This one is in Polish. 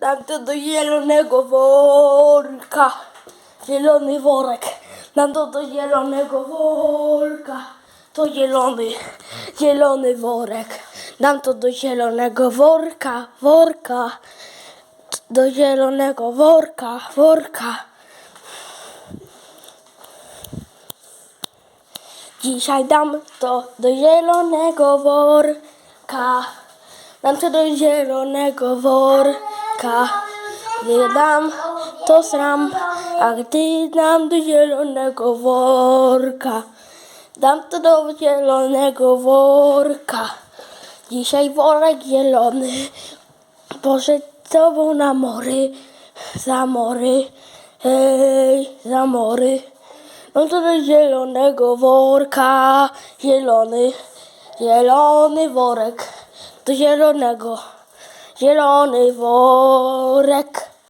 Dam to do zielonego worka. Zielony worek. Dam to do zielonego worka. To zielony, zielony worek. Dam to do zielonego worka, worka. Do zielonego worka, worka. Dzisiaj dam to do zielonego worka. Dam to do zielonego worka. Gdy dam, to sram, a gdy dam do zielonego worka. Dam to do zielonego worka. Dzisiaj worek zielony poszedł z tobą na mory, za mory, hej, za mory. No to do zielonego worka, zielony, zielony worek, do zielonego, zielony worek.